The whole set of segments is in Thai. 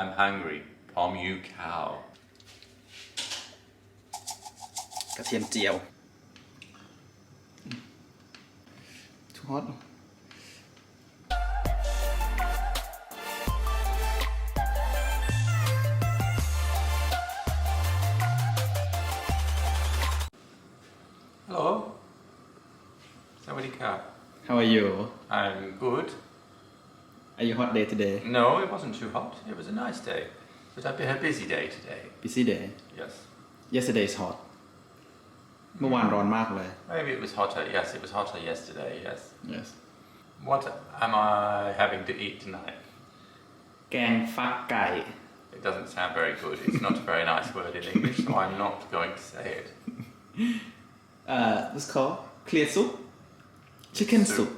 I'm hungry. Palm you cow. กระเทียมเจียวทอด Hello. Somebody car. How are you I'm good. Are you hot day today No, it wasn't too hot. It was a nice day. But I've been a busy day today. busy day Yes. yesterday is hot เมื่อวานร้อนมากเลย Maybe it was hotter. Yes, it was hotter yesterday. Yes. yes What am I having to eat tonight? แกงฟักไก่ It doesn't sound very good. It's not a very nice word in English, so I'm not going to say it. uh what's called clear soup chicken Soup. soup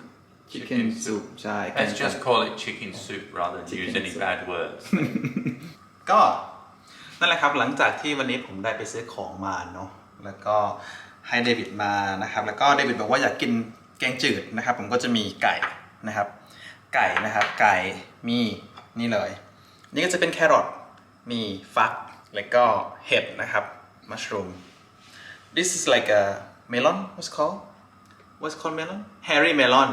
Chicken Chicken soup ใช่แกง Let's ไก่ just call it chicken soup rather than Chicken use any soup. bad words. ก็นั่นแหละครับหลังจากที่วันนี้ผมได้ไปซื้อของมาเนาะแล้วก็ให้เดวิดมานะครับแล้วก็เดวิดบอกว่าอยากกินแกงจืดนะครับ ผมก็จะมีไก่นะครับ ไก่นะครับไก่มีนี่เลย นี่ก็จะเป็นแครอทมีฟักแล้วก็เห็ดนะครับมัชรูม this is like a melon what's called what's called melon hairy melon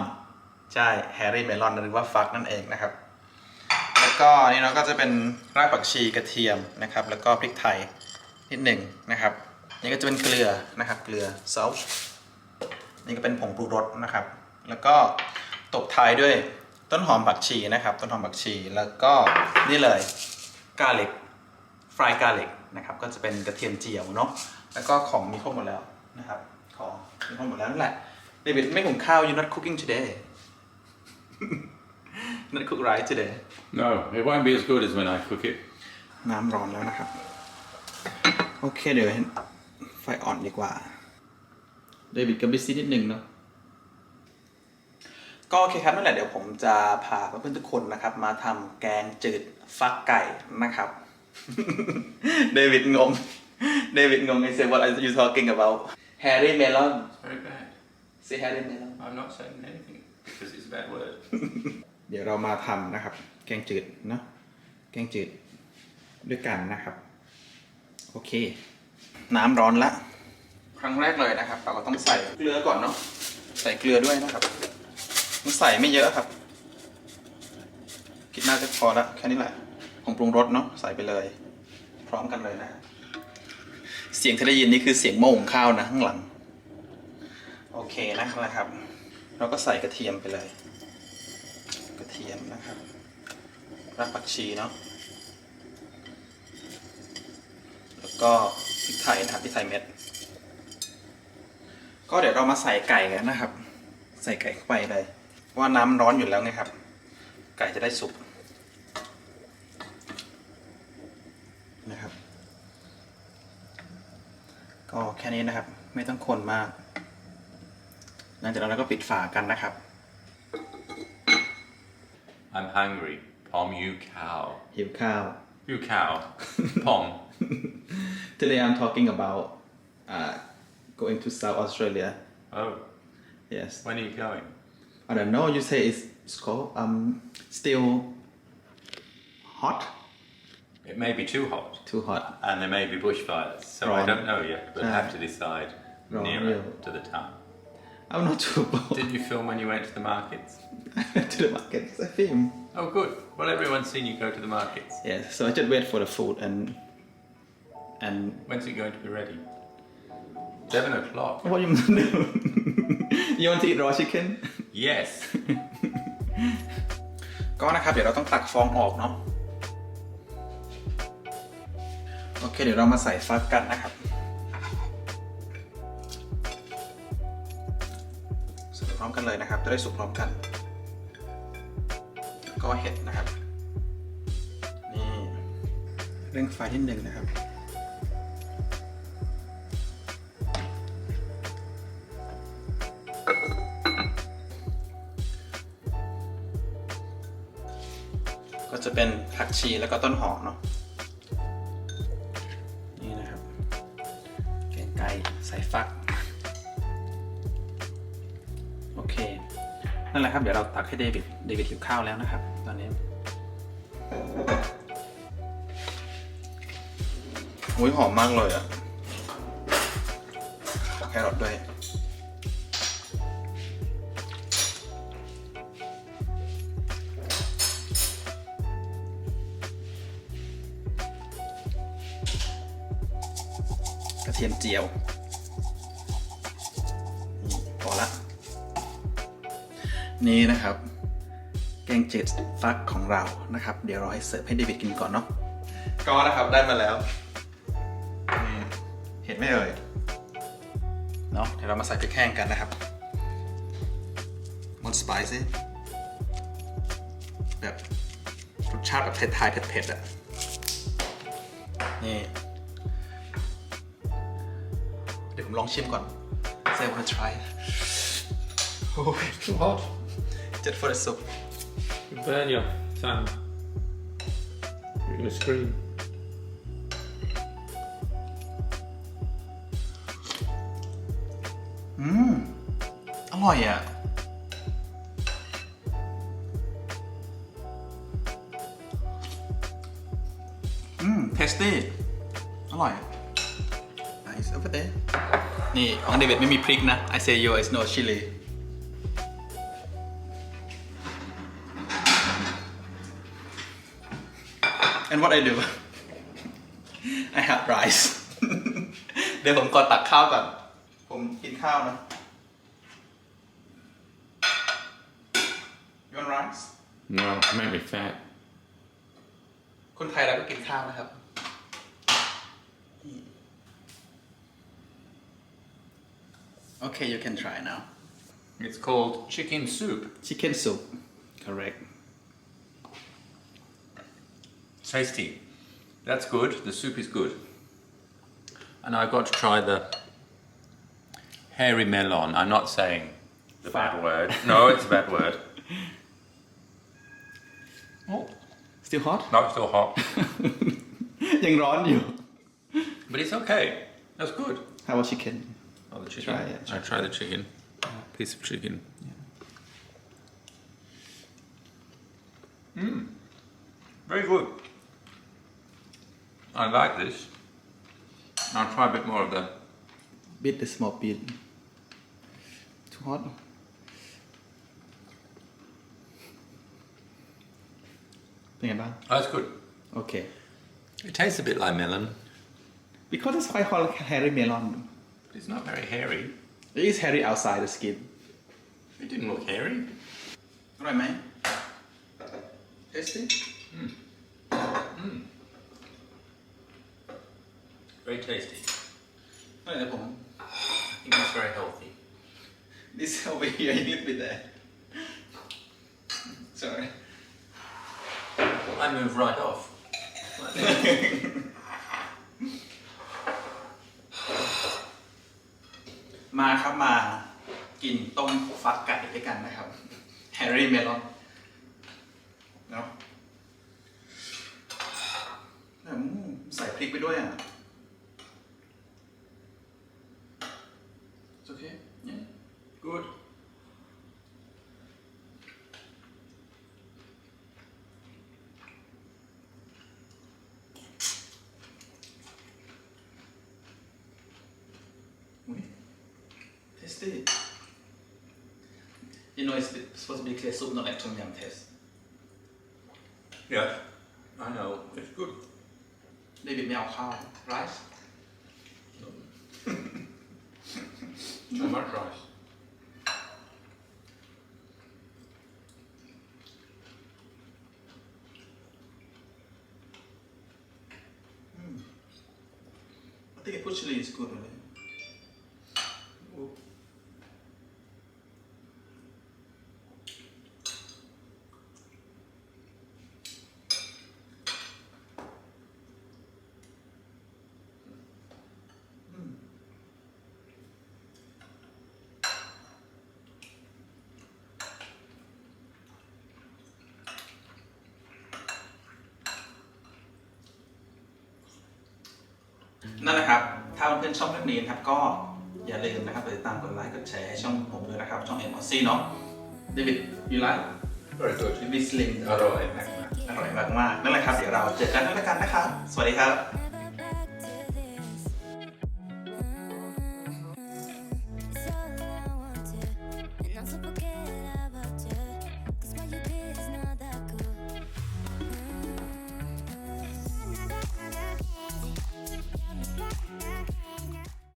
ใช่ hairy melon หรือว่าฟักนั่นเองนะครับ แล้วก็นี่เนาะก็จะเป็นรากผักชีกระเทียมนะครับ แล้วก็พริกไทยนิดหนึ่งนะครับ นี่ก็จะเป็นเกลือนะครับ เกลือ salt นี่ก็เป็นผงปรุงรสนะครับ แล้วก็ตบท้ายด้วยต้นหอมผักชีนะครับ ต้นหอมผักชีแล้วก็นี่เลยกาลิกฟรายกาลิกนะครับ ก็จะเป็นกระเทียมเจียวเนาะแล้วก็ของมีครบหมดแล้วนะครับ ของมีครบหมดแล้วนั่นแหละเดวิดไม่หุงข้าว you not cooking today not cook right today No, it won't be as good as when I cook it. น้ำร้อนแล้วนะครับ โอเคเดี๋ยวไฟอ่อนดีกว่า เดวิดกับบิซี่นิดนึงเนาะก็โอเคครับนั่นแหละเดี๋ยวผมจะพาเพื่อนๆทุกคนนะครับ มาทำแกงจืดฟักไก่นะครับ เดวิดงง เดวิดงง I said what are you talking about Harry Melon It's very bad. say Harry Melon I'm not saying anything because it's a bad word. เดี๋ยวเรามาทำนะครับ แกงจืดเนาะแกงจืดด้วยกันนะครับ โอเค น้ำร้อนละ ครั้งแรกเลยนะครับ เราก็ต้องใส่เกลือก่อนเนาะใส่เกลือด้วยนะครับมันใส่ไม่เยอะครับ คิดน่าจะพอละแค่นี้แหละผงปรุงรสเนาะใส่ไปเลย พร้อมกันเลยนะ เสียงที่ได้ยินนี่คือเสียงโม่งข้าวนะข้างหลัง โอเคนะครับ เราก็ใส่กระเทียมไปเลย กระเทียมนะครับรากผักชีเนาะแล้วก็พริกไทยนะครับพริกไทยเม็ด ก็เดี๋ยวเรามาใส่ไก่กันนะครับ ใส่ไก่เข้าไปเลยเพราะว่าน้ำร้อนอยู่แล้วไงครับ ไก่จะได้สุกนะครับ ก็แค่นี้นะครับ ไม่ต้องคนมาก หลังจากนั้นเราก็ปิดฝากันนะครับ I'm hungry. Palm you cow. หิวข้าว You cow. Pom. Today I'm talking about uh, going to South Australia. Oh, Yes. when are you going? I don't know. You say it's, it's cold. Um, still hot. It may be too hot. Too hot. And there may be bushfires, so I Right. don't know yet. We'll Ah. have to decide Right, nearer yeah. to the time. I'm not too bold. Did you film when you went to the markets? to the market. I film. Oh, good. Well, everyone's seen you go to the markets. Yes. So I just wait for the food and and When's it going to be ready? Seven o'clock. what you want to do? you want to eat raw chicken? Yes. ก็นะครับ เดี๋ยวเราต้องตักฟองออกเนาะโอเค เดี๋ยวเรามาใส่ฟักกันนะครับ มกันเลยนะครับ จะได้สุกพร้อมกัน ก็เห็ดนะครับ นี่เร่งไฟนิดนึงนะครับก็จะเป็นผักชีแล้วก็ต้นหอมเนาะนี่นะครับแกงไก่ใส่ฟัก นั่นแหละครับ เดี๋ยวเราตักให้เดวิด เดวิดหิวข้าวแล้วนะครับ ตอนนี้อุ้ยหอมมากเลยอะแครอทด้วยกระเทียมเจียว นี่นะครับ แกงเจ็ดฟักของเรานะครับ เดี๋ยวเราให้เสิร์ฟให้เดวิดกินก่อนเนาะก็นะครับได้มาแล้วนี่เห็นไหมเอ่ยเนาะเดี๋ยวเรามาใส่พริกแห้งกันนะครับมันสไปซี่แบบรสชาติแบบไทยๆเผ็ดๆอะนี่เดี๋ยวผมลองชิมก่อน say I wanna try โอ้ย Too hot. just for the soup You burn your tongue. You're gonna scream. อืม อร่อยอ่ะ อืม เทสตี้ อร่อย nice over there นี่ ของเดวิดไม่มีพริกนะ I say yo is no chili and what I do I have rice เดี๋ยวผมก่อนตักข้าวก่อน ผมกินข้าวนะ You want rice No, make me fat. คนไทยเราก็กินข้าวนะครับ Okay you can try now It's called chicken soup. chicken soup correct Tasty. That's good. The soup is good. And I've got to try the hairy melon. I'm not saying the bad word. No, it's a bad word. Oh, still hot no, it's still hot. ยังร้อนอยู่ But it's okay. That's good. How about chicken Oh, the chicken. Try it, I try the chicken. Piece of chicken. Mmm. Very good. I like this. I'll try a bit more of the. Bit the small bit. Too hot. Think about. Oh, that's good. Okay. It tastes a bit like melon. Because it's quite hot, hairy melon. It's not very hairy. It is hairy outside the skin. It didn't look hairy. Alright, man. Tasty? Mm. Mm. Very tasty. อร่อยนะผม I think it's very healthy. this over here a little bit there sorry I move right off. มาครับมากินต้มฟักไก่ด้วยกันนะครับแฮร์รี่เมลอนเนาะอืมใส่พริกไปด้วยอะ Good. Mm. Tasty. You know, it's supposed to be clear soup, not like Tom Yum taste. Yeah, I know. It's good. Maybe milk cow rice. Too much rice. e poi ce le discorrere. นั่นแหละครับ ถ้าเพื่อนๆชอบคลิปนี้นะครับก็อย่าลืมนะครับไปติดตามกดไลค์กดแชร์ให้ช่องผมด้วยนะครับ ช่องเอ็มอซี่เนาะเดวิดยูไลค์ Very good. วิสลิมอร่อยมากอร่อยมากๆนั่นแหละครับ เดี๋ยวเราเจอกันแล้วกันนะครับ สวัสดีครับ